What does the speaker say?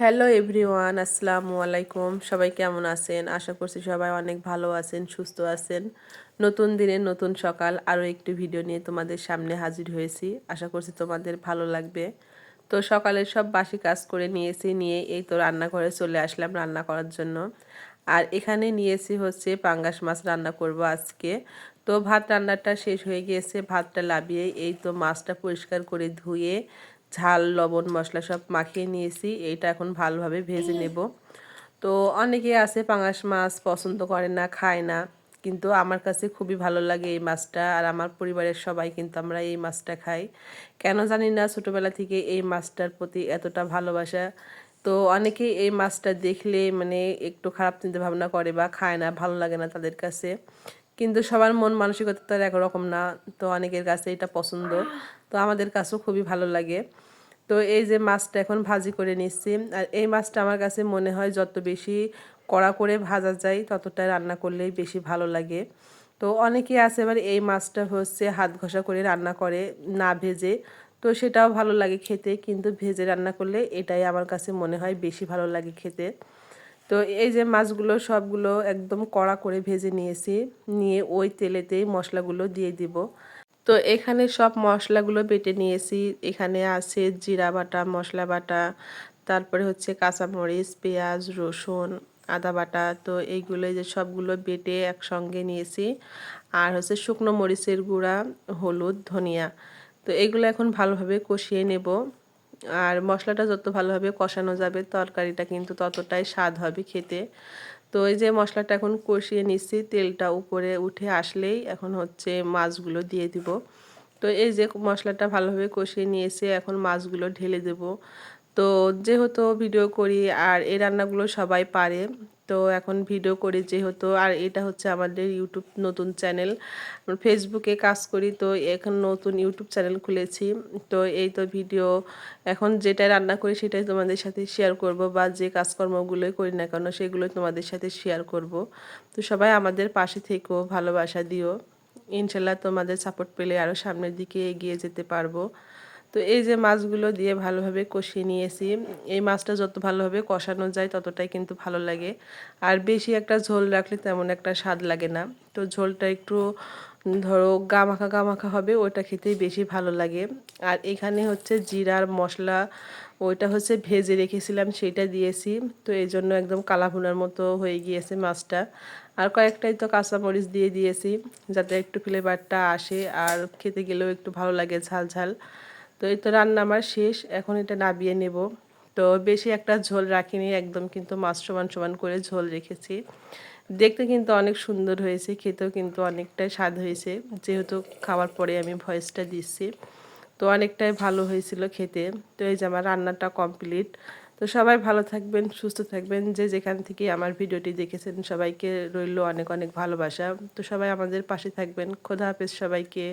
Hello everyone আসসালামু আলাইকুম সবাই কেমন আছেন? আশা করছি সবাই অনেক ভালো আছেন, সুস্থ আছেন। নতুন দিনে নতুন সকাল, আরও একটি ভিডিও নিয়ে তোমাদের সামনে হাজির হয়েছি। আশা করছি তোমাদের ভালো লাগবে। তো সকালের সব বাসি কাজ করে নিয়েছি, নিয়ে এই তো রান্নাঘরে চলে আসলাম রান্না করার জন্য। আর এখানে নিয়েছি হচ্ছে পাঙ্গাস মাছ রান্না করব আজকে। তো ভাত রান্নাটা শেষ হয়ে গিয়েছে, ভাতটা লাবিয়ে এই তো মাছটা পরিষ্কার করে ধুয়ে ঝাল, লবণ, মশলা সব মাখিয়ে নিয়েছি। এইটা এখন ভালোভাবে ভেজে নেব। তো অনেকে আছে পাঙাশ মাছ পছন্দ করে না, খায় না। কিন্তু আমার কাছে খুবই ভালো লাগে এই মাছটা। আর আমার পরিবারের সবাই কিন্তু আমরা এই মাছটা খাই। কেন জানি না, ছোটোবেলা থেকে এই মাছটার প্রতি এতটা ভালোবাসা। তো অনেকেই এই মাছটা দেখলে মানে একটু খারাপ চিন্তা ভাবনা করে বা খায় না, ভালো লাগে না তাদের কাছে। কিন্তু সবার মন মানসিকতা তো একরকম না। তো অনেকের কাছে এটা পছন্দ। তো আমাদের কাছেও খুবই ভালো লাগে। তো এই যে মাছটা এখন ভাজি করে নিচ্ছি, আর এই মাছটা আমার কাছে মনে হয় যত বেশি কড়া করে ভাজা যায় ততটা রান্না করলেই বেশি ভালো লাগে। তো অনেকে আছে এবার এই মাছটা হচ্ছে হাত ঘষা করে রান্না করে না ভেজে, তো সেটাও ভালো লাগে খেতে, কিন্তু ভেজে রান্না করলে এটাই আমার কাছে মনে হয় বেশি ভালো লাগে খেতে। তো এই যে মাছগুলো সবগুলো একদম কড়া করে ভেজে নিয়েছি, নিয়ে ওই তেলেতেই মশলাগুলো দিয়ে দিব। তো এখানে সব মশলাগুলো বেটে নিয়েছি। এখানে আছে জিরা বাটা, মশলা বাটা, তারপরে হচ্ছে কাঁচামরিচ, পেঁয়াজ, রসুন, আদা বাটা, তো এইগুলো যে সবগুলো বেটে একসঙ্গে নিয়েছি। আর হচ্ছে শুকনো মরিচের গুঁড়া, হলুদ, ধনিয়া, তো এইগুলো এখন ভালোভাবে কষিয়ে নেব। আর মশলাটা যত ভালোভাবে কষানো যাবে, তরকারিটা কিন্তু ততটাই স্বাদ হবে খেতে। তো এই যে মশলাটা এখন কষিয়ে নিচ্ছি, তেলটা উপরে উঠে আসলেই এখন হচ্ছে মাছগুলো দিয়ে দিব। তো এই যে মশলাটা ভালোভাবে কষিয়ে নিয়েছে, এখন মাছগুলো ঢেলে দেব। তো যেহেতু ভিডিও করি আর এই রান্নাগুলো সবাই পারে, তো এখন ভিডিও করি যেহেতু, আর এটা হচ্ছে আমাদের ইউটিউব নতুন চ্যানেল। ফেসবুকে কাজ করি, তো এখন নতুন ইউটিউব চ্যানেল খুলেছি। তো এই তো ভিডিও, এখন যেটা রান্না করি সেটাই তোমাদের সাথে শেয়ার করব বা যে কাজকর্মগুলোই করি না কেন সেগুলো তোমাদের সাথে শেয়ার করব। তো সবাই আমাদের পাশে থেকেও ভালোবাসা দিও। ইনশাল্লাহ তোমাদের সাপোর্ট পেলে আরও সামনের দিকে এগিয়ে যেতে পারব। তো এই যে মাছগুলো দিয়ে ভালোভাবে কষিয়ে নিয়েছি, এই মাছটা যত ভালোভাবে কষানো যায় ততটাই কিন্তু ভালো লাগে। আর বেশি একটা ঝোল রাখলে তেমন একটা স্বাদ লাগে না। তো ঝোলটা একটু, ধরো গামাখা গামাখা হবে ওটা খেতেই বেশি ভালো লাগে। আর এখানে হচ্ছে জিরার মশলা, ওইটা হচ্ছে ভেজে রেখেছিলাম সেটা দিয়েছি। তো এই জন্য একদম কালাভুনার মতো হয়ে গিয়েছে মাছটা। আর কয়েকটাই তো কাঁচামরিচ দিয়ে দিয়েছি, যাতে একটু ফ্লেভারটা আসে, আর খেতে গেলেও একটু ভালো লাগে ঝাল ঝাল। তো এই তো রান্না আমার শেষ, এখন এটা নাবিয়ে নেব। তো বেশি একটা ঝোল রাখিনি, একদম কিন্তু মাছ সমান সমান করে ঝোল রেখেছি। দেখতে কিন্তু অনেক সুন্দর হয়েছে, খেতেও কিন্তু অনেকটাই স্বাদ হয়েছে, যেহেতু খাওয়ার পরে আমি ভয়েসটা দিচ্ছি। তো অনেকটাই ভালো হয়েছিল খেতে, তো এই যে আমার রান্নাটা কমপ্লিট। তো সবাই ভালো থাকবেন, সুস্থ থাকবেন, যে যেখান থেকে আমার ভিডিওটি দেখেছেন সবাইকে রইল অনেক অনেক ভালোবাসা। তো সবাই আমাদের পাশে থাকবেন, খোদা হাফেজ সবাইকে।